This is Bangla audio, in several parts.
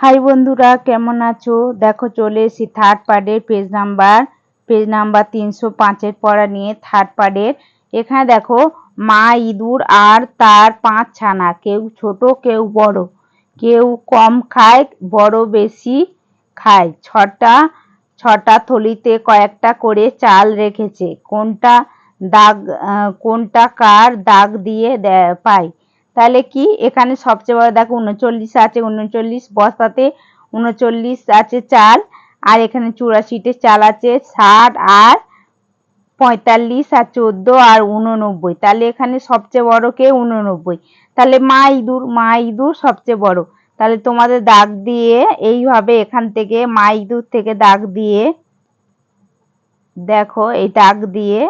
হাই বন্ধুরা, কেমন আছো? দেখো, চলে এসেছি থার্ড পার্টের পেজ নাম্বার পেজ নাম্বার তিনশো পাঁচের পড়া নিয়ে থার্ড পার্টের এখানে দেখো, মা ইঁদুর আর তার পাঁচ ছানা, কেউ ছোট, কেউ বড়। কেউ কম খায়, বড় বেশি খায়। ছটা ছটা থলিতে কয়েকটা করে চাল রেখেছে। কোনটা দাগ কোনটা কার দাগ দিয়ে, পায়? তাহলে কি? এখানে সবচেয়ে বড় দেখো উনচল্লিশ আছে, উনচল্লিশ বস্তাতে উনচল্লিশ আছে চাল আর এখানে চুরাশিটে চাল আছে ষাট, আর পঁয়তাল্লিশ, আর চোদ্দ, আর উননব্বই। তাহলে এখানে সবচেয়ে বড় কে? উননব্বই। তাহলে মা ইঁদুর মা ইঁদুর সবচেয়ে বড়। তাহলে তোমাদের দাগ দিয়ে এইভাবে এখান থেকে মা ইঁদুর থেকে দাগ দিয়ে, দেখো এই দাগ দিয়ে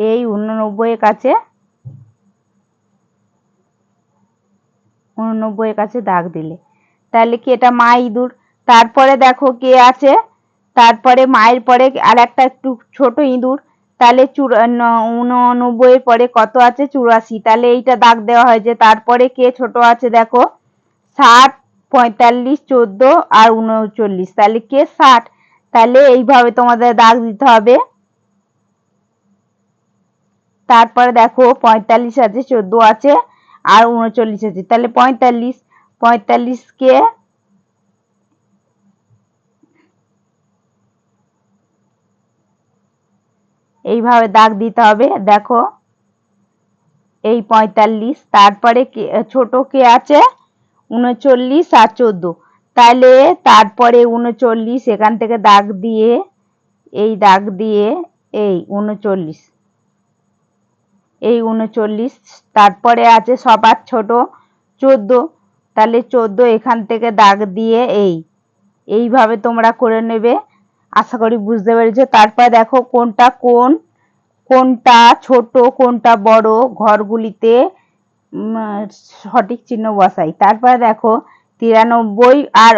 এই উননব্বইয়ের কাছে উননব্বইয়ের কাছে দাগ দিলে। তাহলে কি এটা মা ইঁদুর? তারপরে দেখো কে আছে। তারপরে মায়ের পরে আর একটা একটু ছোট ইঁদুর। তাহলে উননব্বইয়ের পরে কত আছে? চুরাশি। তাহলে এইটা দাগ দেওয়া হয়েছে তারপরে কে ছোট আছে দেখো? ষাট, পঁয়তাল্লিশ, চোদ্দ আর উনচল্লিশ। তাহলে কে ষাট? তাহলে এইভাবে তোমাদের দাগ দিতে হবে। তারপরে দেখো পঁয়তাল্লিশ আছে, চোদ্দ আছে, আর উনচল্লিশ আছে। তাহলে পঁয়তাল্লিশ পঁয়তাল্লিশকে এইভাবে দাগ দিতে হবে, দেখো। এই পঁয়তাল্লিশ, তারপরে ছোট কে আছে? উনচল্লিশ আর চোদ্দ। তাহলে তারপরে উনচল্লিশ, এখান থেকে দাগ দিয়ে, এই দাগ দিয়ে, এই উনচল্লিশ। এই উনচল্লিশ, তারপরে আছে সবার ছোট চোদ্দ। তাহলে চোদ্দ এখান থেকে দাগ দিয়ে এই। এইভাবে তোমরা করে নেবে। আশা করি বুঝতে পেরেছ। তারপর দেখো কোনটা কোন, কোনটা ছোট, কোনটা বড় ঘরগুলিতে সঠিক চিহ্ন বসাই। তারপরে দেখো তিরানব্বই আর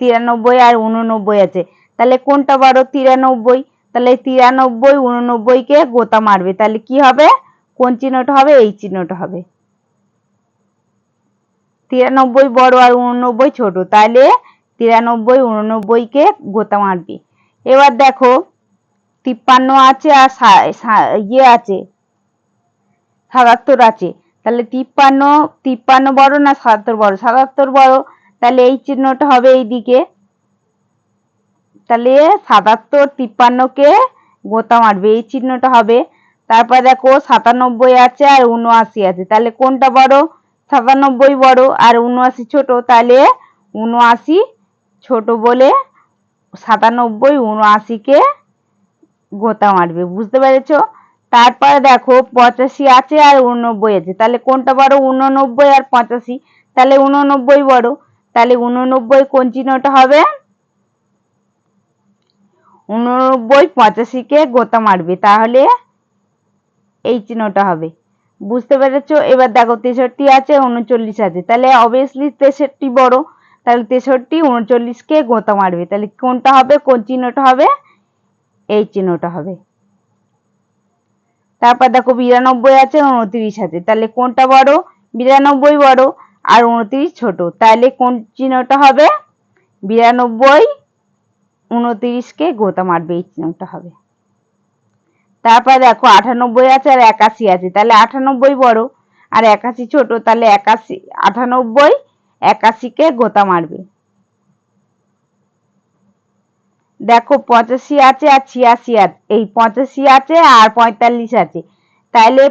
তিরানব্বই আর উননব্বই আছে। তাহলে কোনটা বড়? তিরানব্বই। তাহলে তিরানব্বই উননব্বইকে গোতা মারবে। তাহলে কি হবে? কোন চিহ্নটা হবে? এই চিহ্নটা হবে। তিরানব্বই বড় আর উননব্বই ছোট, তাহলে তিরানব্বই উননব্বইকে গোতা মারবে। এবার দেখো, তিপ্পান্ন আছে আর ইয়ে আছে, সাতাত্তর আছে। তাহলে তিপ্পান্ন তিপ্পান্ন বড় না সাতাত্তর বড়? সাতাত্তর বড়। তাহলে এই চিহ্নটা হবে এই দিকে তাহলে সাতাত্তর তিপ্পান্নকে গোতা মারবে এই চিহ্নটা হবে। তারপর দেখো সাতানব্বই আছে আর উনআশি আছে, তাহলে কোনটা বড়? সাতানব্বই বড় আর উনআশি ছোট, তাহলে উনআশি ছোট বলে সাতানব্বই উনআশিকে গোতা মারবে বুঝতে পেরেছ? তারপরে দেখো পঁচাশি আছে আর উননব্বই আছে, তাহলে কোনটা বড়? উননব্বই আর পঁচাশি, তাহলে উননব্বই বড়। তাহলে উননব্বই কোন চিহ্নটা হবে? উননব্বই পঁচাশিকে গোতা মারবে, তাহলে এই চিহ্নটা হবে। বুঝতে পেরেছ? এবার দেখো, তেষট্টি আছে, উনচল্লিশ আছে। তাহলে অবভিয়াসলি তেষট্টি বড়। তাহলে তেষট্টি উনচল্লিশকে গোতা মারবে। তাহলে কোনটা হবে? কোন চিহ্নটা হবে? এই চিহ্নটা হবে। তারপর দেখো, বিরানব্বই আছে, উনত্রিশ আছে। তাহলে কোনটা বড়? বিরানব্বই বড় আর উনত্রিশ ছোট। তাহলে কোন চিহ্নটা হবে? বিরানব্বই উনত্রিশকে গোতা মারবে এই চিহ্নটা হবে। তারপর দেখো আটানব্বই আছে আর একাশি আছে, তাহলে আটানব্বই বড়। আর একাশি ছোট, তাহলে একাশি, আটানব্বই একাশিকে গোতা মারবে দেখো পঁচাশি আছে আর ছিয়াশি আছে এই পঁচাশি আছে আর পঁয়তাল্লিশ আছে। তাহলে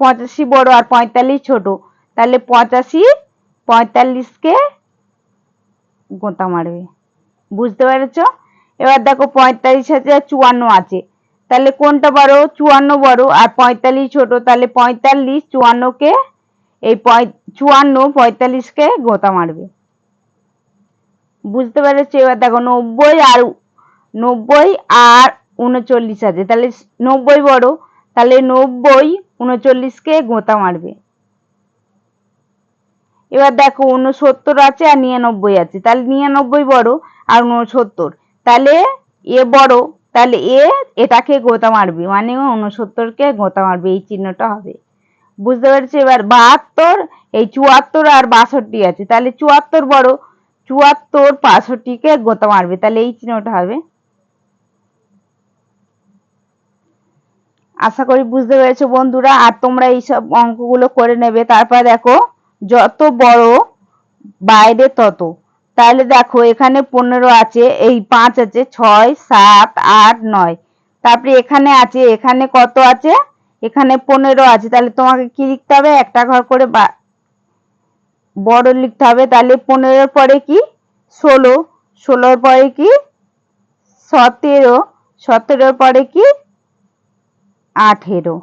পঁচাশি বড় আর পঁয়তাল্লিশ ছোট, তাহলে পঁচাশি পঁয়তাল্লিশকে গোতা মারবে বুঝতে পেরেছ? এবার দেখো পঁয়তাল্লিশ আর চুয়ান্ন আছে। তাহলে কোনটা বড়? চুয়ান্ন বড়। আর পঁয়তাল্লিশ ছোট, তাহলে পঁয়তাল্লিশ চুয়ান্নকে, এই চুয়ান্ন পঁয়তাল্লিশকে গোতা মারবে। বুঝতে পেরেছ? এবার দেখো নব্বই আর নব্বই আর উনচল্লিশ আছে। তাহলে নব্বই বড়। তাহলে নব্বই উনচল্লিশকে গোতা মারবে। এবার দেখো উনসত্তর আছে আর নিরানব্বই আছে। তাহলে নিরানব্বই বড় আর উনসত্তর। তাহলে এ বড়, তাহলে এ এটাকে গোতা মারবে। মানে উনসত্তরকে গোতা মারবে, এই চিহ্নটা হবে। বুঝতে পেরেছি? এবার বাহাত্তর, এই চুয়াত্তর আর বাষট্টি আছে। তাহলে চুয়াত্তর বড়, চুয়াত্তর বাষট্টিকে গোতা মারবে। তাহলে এই চিহ্নটা হবে। আশা করি বুঝতে পেরেছ বন্ধুরা। আর তোমরা এইসব অঙ্কগুলো করে নেবে। তারপর দেখো যত বড় বাইরে তত। তাহলে দেখো, এখানে পনেরো আছে, এই পাঁচ আছে, ছয়, সাত, আট, নয়। তারপরে এখানে আছে, এখানে কত আছে? এখানে পনেরো আছে, তাহলে তোমাকে কি লিখতে হবে? একটা ঘর করে বড় লিখতে হবে। তাহলে পনেরোর পরে কি? ষোলো। ষোলোর পরে কি? সতেরো। সতেরোর পরে কি? আঠেরো।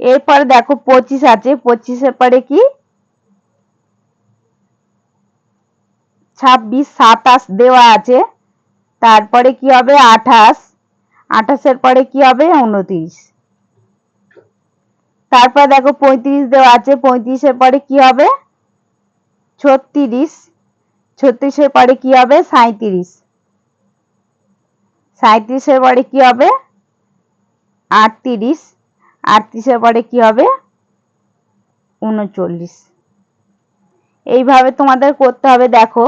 এরপরে দেখো পঁচিশ আছে, পঁচিশের পরে কি? ছাব্বিশ, সাতাশ দেওয়া আছে। তারপরে কি হবে? আঠাশ। আঠাশের পরে কি হবে? উনত্রিশ। তারপর দেখো পঁয়ত্রিশ দেওয়া আছে। পঁয়ত্রিশের পরে কি হবে? ছত্রিশ। ছত্রিশের পরে কি হবে? সাঁইত্রিশ। সাঁইত্রিশের পরে কি হবে? আটত্রিশ। আটত্রিশের পরে কি হবে? উনচল্লিশ। এইভাবে তোমাদের করতে হবে। দেখো